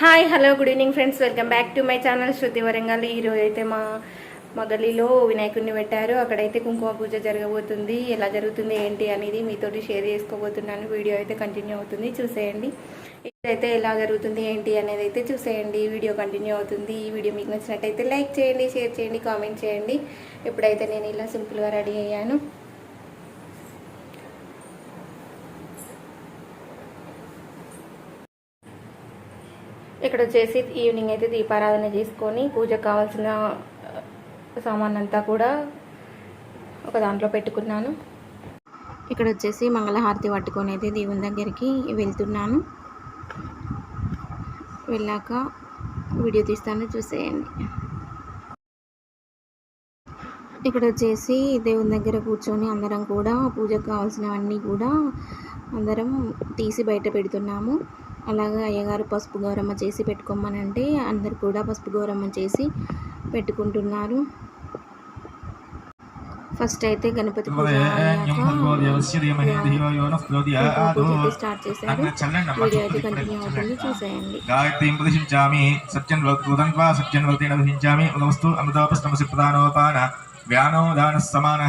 Hi hello good evening friends welcome back to my channel Shruti Warangal ఈరోజు అయితే మా మా గల్లీలో వినాయకుడిని పెట్టారు. అక్కడైతే కుంకుమ పూజ జరగబోతుంది. ఎలా జరుగుతుంది ఏంటి అనేది మీతోటి షేర్ చేసుకోబోతున్నాను. వీడియో అయితే కంటిన్యూ అవుతుంది. చూసేయండి. ఇదైతే ఎలా జరుగుతుంది ఏంటి అనేది అయితే చూసేయండి. వీడియో కంటిన్యూ అవుతుంది. ఈ వీడియో మీకు నచ్చినట్టయితే లైక్ చేయండి షేర్ చేయండి కామెంట్ చేయండి. ఇప్పుడైతే నేను ఇలా సింపుల్గా రెడీ అయ్యాను ఇక్కడ వచ్చేసి ఈవినింగ్ అయితే దీపారాధన చేసుకొని పూజకు కావాల్సిన సామాన్ అంతా కూడా ఒక దాంట్లో పెట్టుకున్నాను. ఇక్కడ వచ్చేసి మంగళహారతి పట్టుకొని అయితే దేవుని దగ్గరికి వెళ్తున్నాను. వెళ్ళాక వీడియో తీస్తాను చూసేయండి. ఇక్కడ వచ్చేసి దేవుని దగ్గర కూర్చొని అందరం కూడా పూజకు కావాల్సినవన్నీ కూడా అందరం తీసి బయట పెడుతున్నాము. అలాగే అయ్యగారు పసుపు గౌరమ్మ చేసి పెట్టుకోమనంటే అందరు కూడా పసుపు గౌరమ్మ చేసి పెట్టుకుంటున్నారు ఫస్ట్ అయితే గణపతి పూజ అయ్యాక కుంకుమ పూజ అయితే స్టార్ట్ చేశారు వీడియో అయితే కంటిన్యూ అవుతుంది చూసేయండి గాయత్రీం ప్రదర్శించామి సత్యం ఉదంత్వా సత్యం వృతేన దర్శించామి ఉదవస్తు అమృతోపష్టమసి ప్రధానోపాన వ్యానోదాన సమాన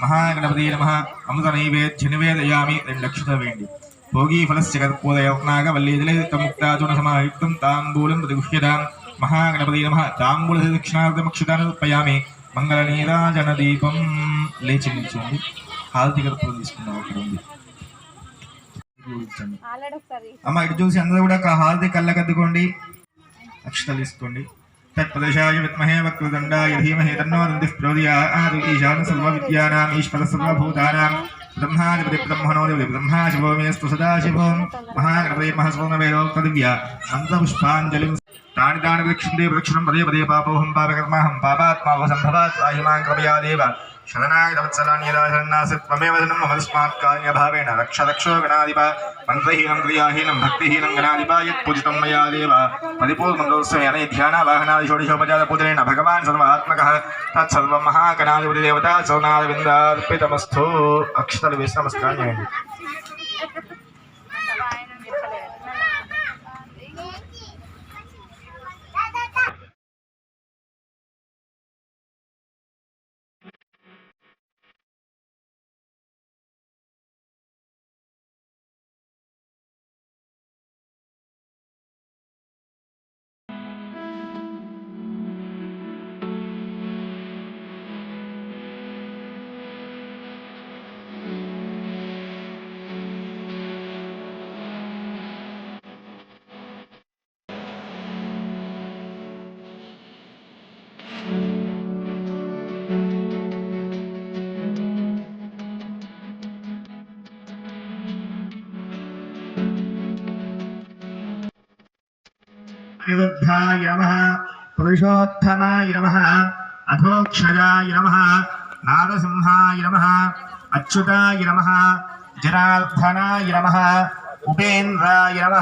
మహాగణపతి నమ అమృత నైవేద్య నివేదయామి రెండు లక్షత వేయండి భోగీ ఫలస్య కర్పూరయత్నాగ వల్లీదలే ముక్తాచున సమాయుక్తం తాంబూలం ప్రతిగుహ్యతాం మంగళ నీరాజన దీపం లేచి నిల్చోండి హారతి కర్పూరం తీసుకున్నాం అక్కడ ఉంది అమ్మ ఇటు చూసి అందరూ కూడా ఒక హారతి కళ్ళకద్దుకోండి అక్షతలు తీసుకోండి తత్ప్రదేశాయ విద్మహే వక్రదండాయ ధీమహే తన్నో దంతిః ప్రచోదయాత్ ఈశాన సర్వ విద్యానాం ఈశ్వర సర్వభూతానాం బ్రహ్మాధిపతి బ్రహ్మణోధిపతి బ్రహ్మా శివో సదాశివం మహాగణపతి మహాస్వర్ణవేదోక్త దివ్య మంత్రపుష్పాంజలిం تعریشن پری پری پاپو پاپکرم پاپاں کرنا چلانیہ جنم ہنسم کاریہ رکنادیپ منتح کرتی گنا یوجیت میادی پری پورے دیا واحنا پوچھنا سروتھ مہا گنا دیکھتا విరుద్ధాయ నమ. పురుషోత్తమాయ నమ. అధోక్షజాయ నమ. నారసింహాయ నమ. అచ్యుతాయ నమ. జనార్దనాయ నమ. ఉపేంద్రాయ నమ.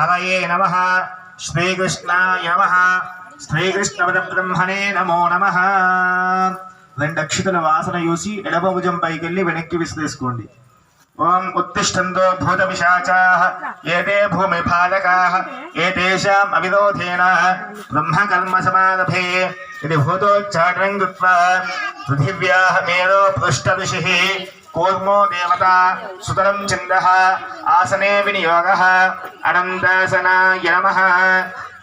హరయే నమ. శ్రీకృష్ణాయ నమ. శ్రీకృష్ణ బ్రహ్మణే నమో నమ. రెండు అక్షతల వాసన చూసి ఎడమభుజం పైకి వెళ్ళి వెనక్కి విసిరేసుకోండి. ఓం ఉత్తిష్టంతో భూతపిశాచాः ఏతే భూమిపాలకాः ఏతేషాम् అవిరోధేన బ్రహ్మకర్మ బ్రహ్మకర్మసమారభే ఇది భూతోచ్చాటనం కృత్వా పృథివ్యా మేరో పృష్ట ఋషి కూర్మో దేవత సుతరం ఛందः ఆసనే వినియోగ అనంతాసనాయ నమ.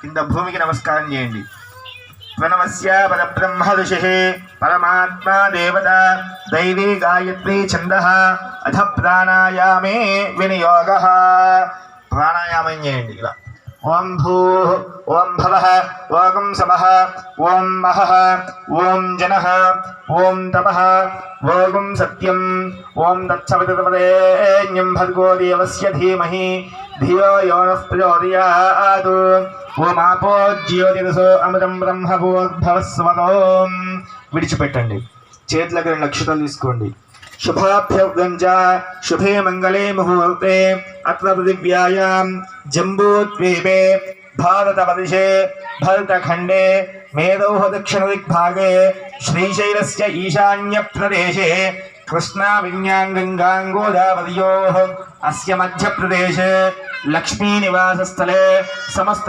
కింద భూమికి నమస్కారం చేయండి. ప్రణవస్య परब्रह्मऋषिः ఋషిः పరమాత్మా దేవత దైవీ గాయత్రీ ఛందః అథ ప్రాణాయామే వినియోగः ప్రాణాయామం చేయండి ఇలా ఓం భూ ఓం భవ ఓం సమ ఓం మహ ఓం జన ఓం తప ఓం సత్యం ఓం తత్సవితపదేన్యం భర్గో దేవస్య ధీమహి ధియో యో నః ప్రచోదయాత్ ఓం జ్యోతిరసో అమృతం బ్రహ్మభూర్భవస్వతో విడిచిపెట్టండి. చేతులకు రెండు నక్షత్రాలు తీసుకోండి. శుభాభ్యర్థం శుభే మంగళే ముహూర్తే అత్ర పృథివ్యాయాం జంబూద్వీపే భారతవర్షే భరతఖండే మేధౌ దక్షిణ దిగ్భాగే శ్రీశైలస్య ఈశాన్య ప్రదేశే کرنیا گا گواوردی لمس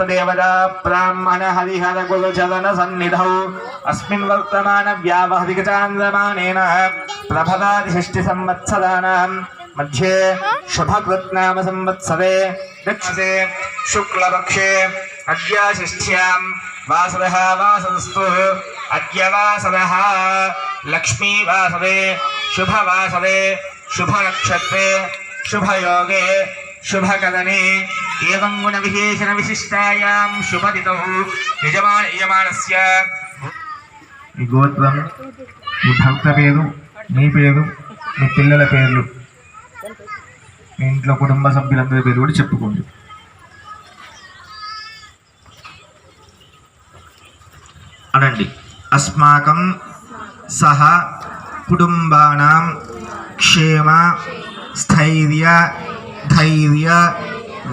براہن ہری گل چلن سن امریا چاین پرفلادیس مدھیے شبکت رکے ش అద్యాశిష్ట్యాం వాసదః వాసదస్తు అద్యవాసదః లక్ష్మీవాసదే శుభవాసదే శుభనక్షత్రే శుభయోగే శుభకదనే ఏం గుణవిశేషణ విశిష్టాయాం శుభదితౌ యజమాన యజమానస్య గోత్రం మీ భక్త పేరు మీ పేరు మీ పిల్లల పేర్లు మీ ఇంట్లో కుటుంబ సభ్యులందరి పేరు కూడా చెప్పుకోండి. అనండి. అస్మాకం సహ కుటుంబానాం క్షేమ స్థైర్య ధైర్య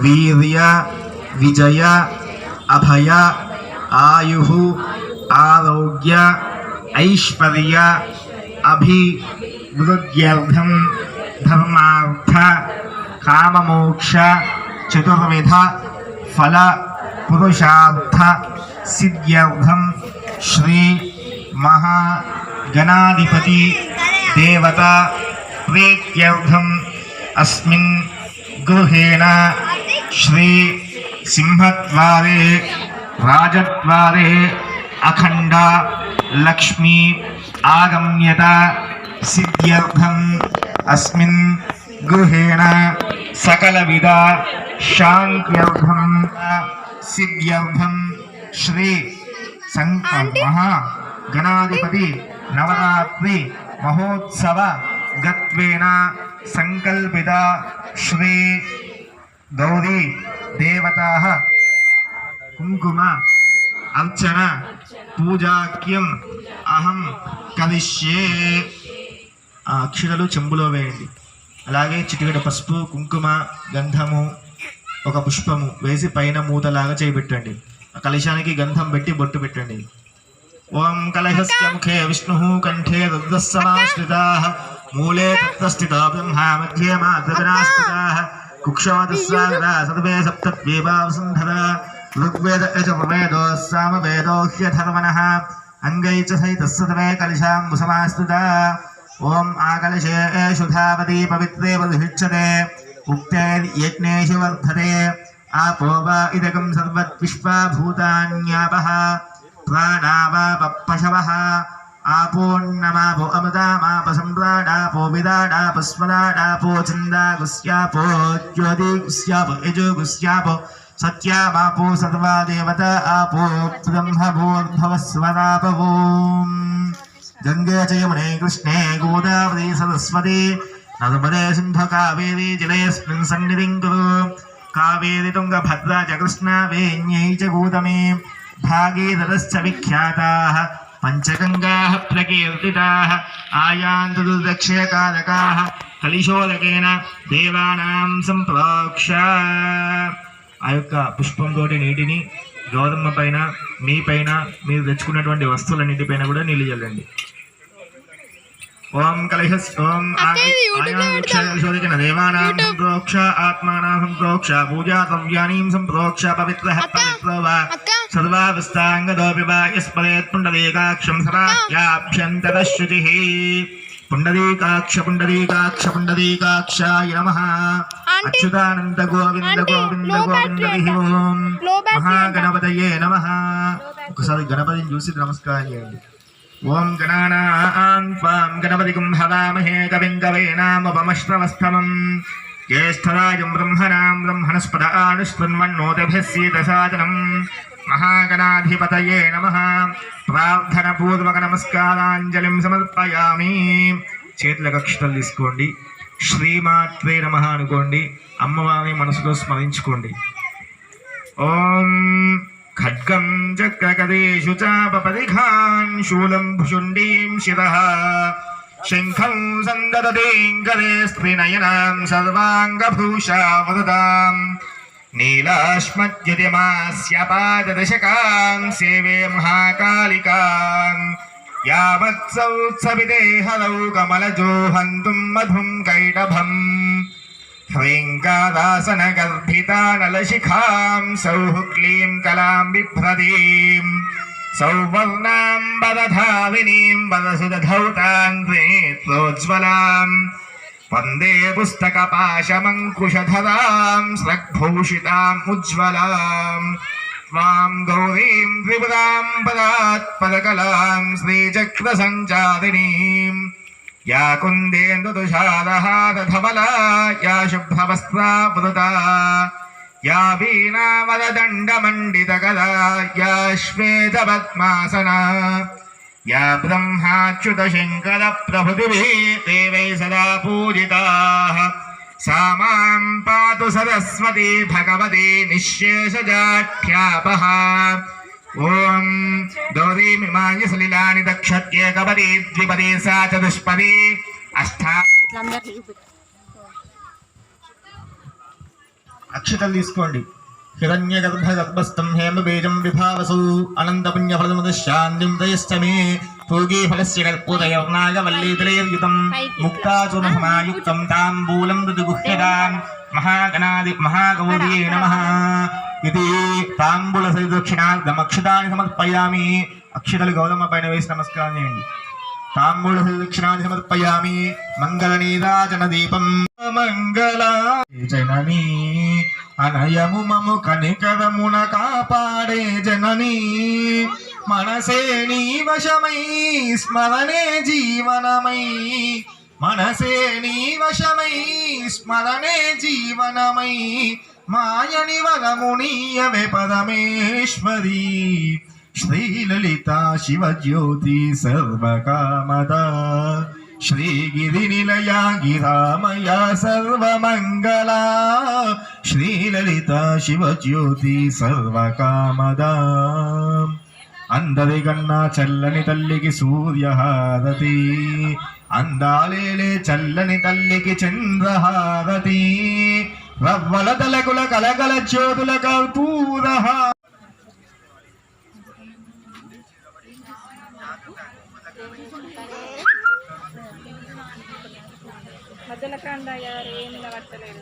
వీర్య విజయ అభయ ఆయు ఆరోగ్య ఐశ్వర్య అభివృద్ధ్యర్థం ధర్మార్థ కామమోక్ష చతుర్విధ ఫల పురుషార్థ సిద్ధ్యర్థం శ్రీ మహా గణాధిపతి దేవత ప్రీత్యర్థం అస్మిన్ గృహేణ శ్రీ సింహద్వారే రాజద్వారే అఖండ లక్ష్మీ ఆగమ్యత సిద్ధ్యర్థం అస్మిన్ గృహేణ సకలవిధ శాంత్యర్థం సిద్ధ్యర్థం శ్రీ మహా గణాధిపతి నవరాత్రి మహోత్సవ గత్వేన సంకల్పిత శ్రీ గౌరీ దేవతా. కుంకుమ అర్చన పూజాక్యం అహం కలిష్యే ఆ అక్షరాలు చెంబులో వేయండి. అలాగే చిటికెడ పసుపు కుంకుమ గంధము ఒక పుష్పము వేసి పైన మూతలాగా చేయబెట్టండి ఆ కలశానికి గంధం పెట్టి బొట్టు పెట్టండి. ఓం కలహస్యముఖే విష్ణు కంఠే రుద్రస్సమాశ్రితా మూలే తత్స్థితో బ్రహ్మ మధ్యే మాతృగణాస్పదా కుక్షమతిస్వాగరా సర్వే సప్తద్వీపావసుంధర ఋగ్వేద యజుర్వేదో సామవేదో హ్యధర్వణः అంగై చ సైతస్సర్వే కలశాంబుసమాశ్రితా. ఓం ఆకలశే శుధావతి పవిత్రే వధుహిచ్చతే ఉక్తే యజ్ఞేషు వర్ధతే. आपो वा इदकं सर्वद्विश्वा भूतान्यापः प्राणावापशवः आपोन्नमापो अमृतामापसम्राडापो विदाडापस्वराडापो छन्दागुस्यापो ज्योतिगुस्यापो यजुगुस्यापो सत्यामापो सर्वा देवता आपो ब्रह्मभूर्भवस्वरापवोम् गङ्गे च यमुने कृष्णे गोदावरी सरस्वती नर्मदे सिन्धु कावेरी जलेऽस्मिन् सन्निधिं कुरु కావేరి తుంగభద్రా జకృష్ణ వేణ్యై చ గూతమే విఖ్యాత పంచగంగా ప్రకీర్తి ఆయాంతు దుర్దక్షయకారకా కలిశోలకేన దేవానాం సంప్రోక్ష. ఆ యొక్క పుష్పంతో నీటిని గౌరమ్మ పైన మీ పైన మీరు తెచ్చుకున్నటువంటి వస్తువులన్నింటిపైన కూడా నీళ్ళు చల్లండి. ఓం కలశస్ ఓం ఆయాక్షోదికిన దేవానాం సంప్రోక్ష ఆత్మానాం సంప్రోక్ష పూజా ద్రవ్యానీం సంప్రోక్ష పవిత్ర పవిత్రో వా సర్వావస్థాంగదోపి వా యస్మరేత్ పుండరీకాక్షం సరాభ్యంతర శుచి పుండరీకాక్ష పుండరీకాక్ష పుండరీకాక్షాయ నమ అచ్యుతానంద గోవింద గోవింద గోవింద అంట. మహాగణపతయే నమ. ఒకసారి గణపతిని చూసి నమస్కారం చేయండి. ఓం గణానాం త్వాం గణపతికం హవామహే కవిం కవీనాముపమశ్రవస్తమం జ్యేష్ఠరాజం బ్రహ్మణాం బ్రహ్మణస్పద ఆనుష్ణ్వన్నోతభిస్సీదసాదనం మహాగణాధిపతయే నమ. ప్రార్థనపూర్వక నమస్కారాంజలిం సమర్పయామి. చేతుల కక్షతలు తీసుకోండి. శ్రీమాత్రే నమ అనుకోండి. అమ్మవారిని మనసులో స్మరించుకోండి. ఓం کھڈن چکر کچھ چاپ دول شی شہ شروع نیلاش مانچ دش کا سوی مہات سب دے ہر کمل جو ہن مدھب ह्रीङ्कारासनगर्भितानलशिखां सौः क्लीं कलां बिभ्रतीं सौवर्णां वदधाविनीं वदसुदधौतां प्रोज्ज्वलाम् वन्दे पुस्तकपाशमङ्कुशधरां स्रग्भूषिताम् उज्ज्वलाम् त्वां गौरीं त्रिपुरां पदात्पदकलां श्रीचक्रसञ्चारिणीम् या कुन्देन्दुतुषारहारधवला या शुभ्रवस्त्रावृता या वीणावरदण्डमण्डितकला या श्वेतपद्मासना या ब्रह्माच्युतशङ्करप्रभृतिभिः देवैः सदा पूजिताः सा मां पातु सरस्वती भगवती निःशेषजाढ्यापः ఓం దౌరీమిమాయసలిలాని దక్షత్యేకపది ద్విపది సా చతుష్పది అష్టా అక్షతలు తీసుకోండి. హిరణ్య గర్భ గర్భస్థం హేమ బీజం విభావసు. అనంత పుణ్య ఫలముద శాంతిం దయష్టమే పూగీ ఫలస్య కర్పూదయర్నాగవల్లీతిరేర్యుతం ముక్తాచురసమాయుక్తం తాంబూలం మృదుగుహ్యతాం మహాగణాది మహాగౌరీ నమః. ఇది తాంబుల సరిదక్షిణ దక్షిణార్థమక్షతాన్ని సమర్పయామి. అక్షతలు గౌరమ్మ పైన వేసి నమస్కారం చేయండి. తాంబూల సరిదక్షిణాన్ని సమర్పయామి. మంగళ నీరాజన దీపం. మంగళ జననీ. అనయము మము కనికరమున కాపాడే జననీ. మనసే నీ వశమై స్మరణే జీవనమై. మనసే నీ వశమై స్మరణే జీవనమై. మాయని వరమునీయవే పరమేశ్వరీ. శ్రీలలిత శివజ్యోతి సర్వకామద. శ్రీగిరినిలయ గిరామయ సర్వమంగళ. శ్రీలలిత శివజ్యోతి సర్వకామద. అందరికన్నా చల్లని తల్లికి సూర్యహారతి. అందాలేలే చల్లని తల్లికి చంద్రహారతి. రవ్వల తలకుల కలకల జ్యోతుల కర్పూరహ గారు నిలబడతలేదు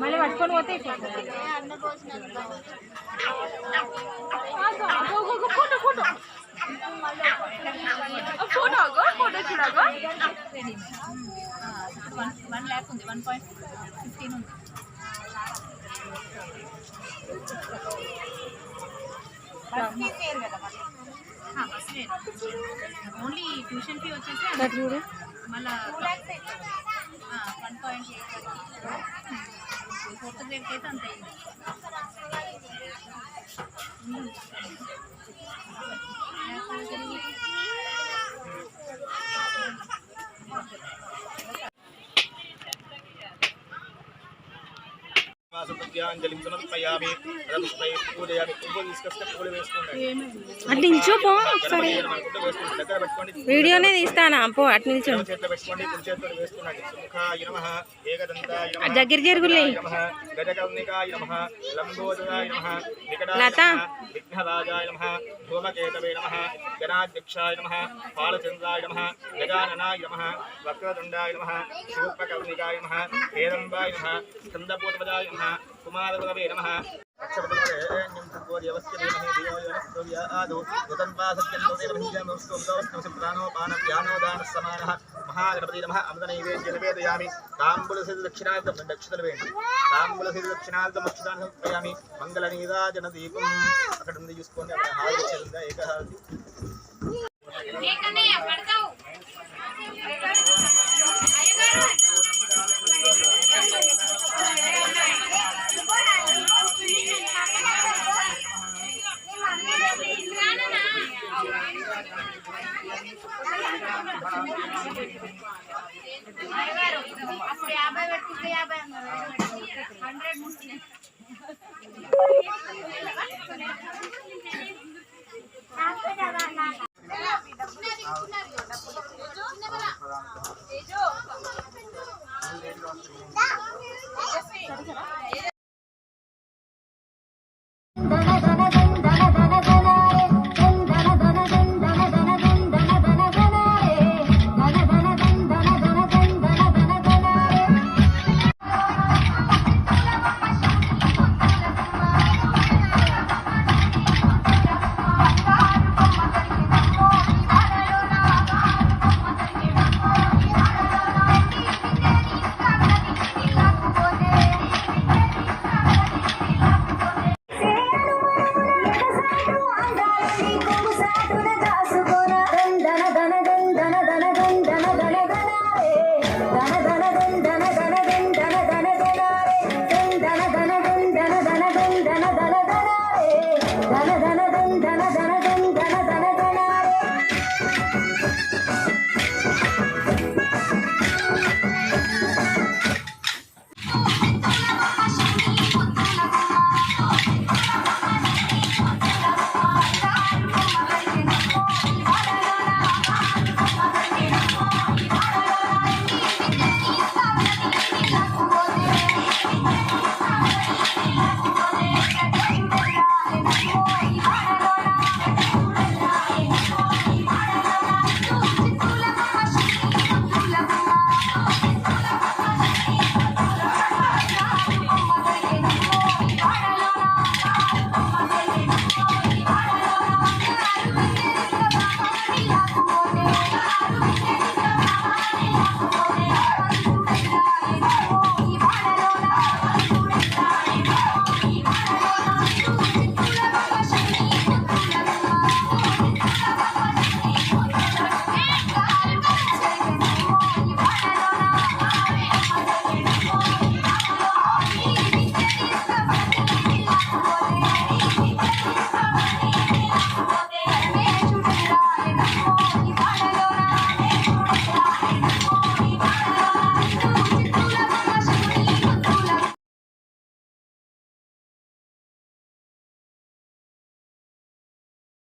మళ్ళీ పట్టుకొని పోతే ఇట్లా photo photo photo photo చూడగో one lakh ఉంది వన్ పాయింట్ ఫిఫ్టీన్ ఉంది బస్ ఫీస్ వేరు కదా బస్ వేరు ఓన్లీ ట్యూషన్ ఫీ వచ్చేసి ఇక్కడ చూడు మళ్ళా వన్ పాయింట్ ఫోర్త్ గ్రేడ్కి అయితే అంత అయింది ভালো করে নিয়ে। ప్రత్యాంజలిం సమర్పయామి రవిపై పూజయామి పువ్వు తీసుకొస్తే పూలు వేసుకోండి అటు నిల్చోపో ఒకసారి. దగ్గర పెట్టుకోండి. వీడియోనే తీస్తానా? పో అటు నిల్చో. చేతిలో పెట్టుకోండి. కుడి చేతితో వేసుకోండి సుముఖాయ నమః ఏకదంతాయ నమః దగ్గర జరుగులే. గజకర్ణికాయ నమః లంబోదరాయ నమః లత. విఘ్నరాజాయ నమః ధూమకేతవే నమః గణాధ్యక్షాయ నమః పాలచంద్రాయ నమః గజాననాయ నమః వక్రతుండాయ నమః శూర్పకర్ణికాయ నమః హేరంబాయ నమః స్కందపూర్వజాయ నమః కుమారగురవే నమః మహాగణపతి నమ అమృత నివేదయామి తాంబులసిద్ధ దక్షిణార్థం దక్షిణలు వేయండి తాంబులసిద్ధ దక్షిణార్థం అక్షరాన్ని సమర్పయామి దీపం అక్కడ ఉంది చూసుకోండి అక్కడ ఏకహారతి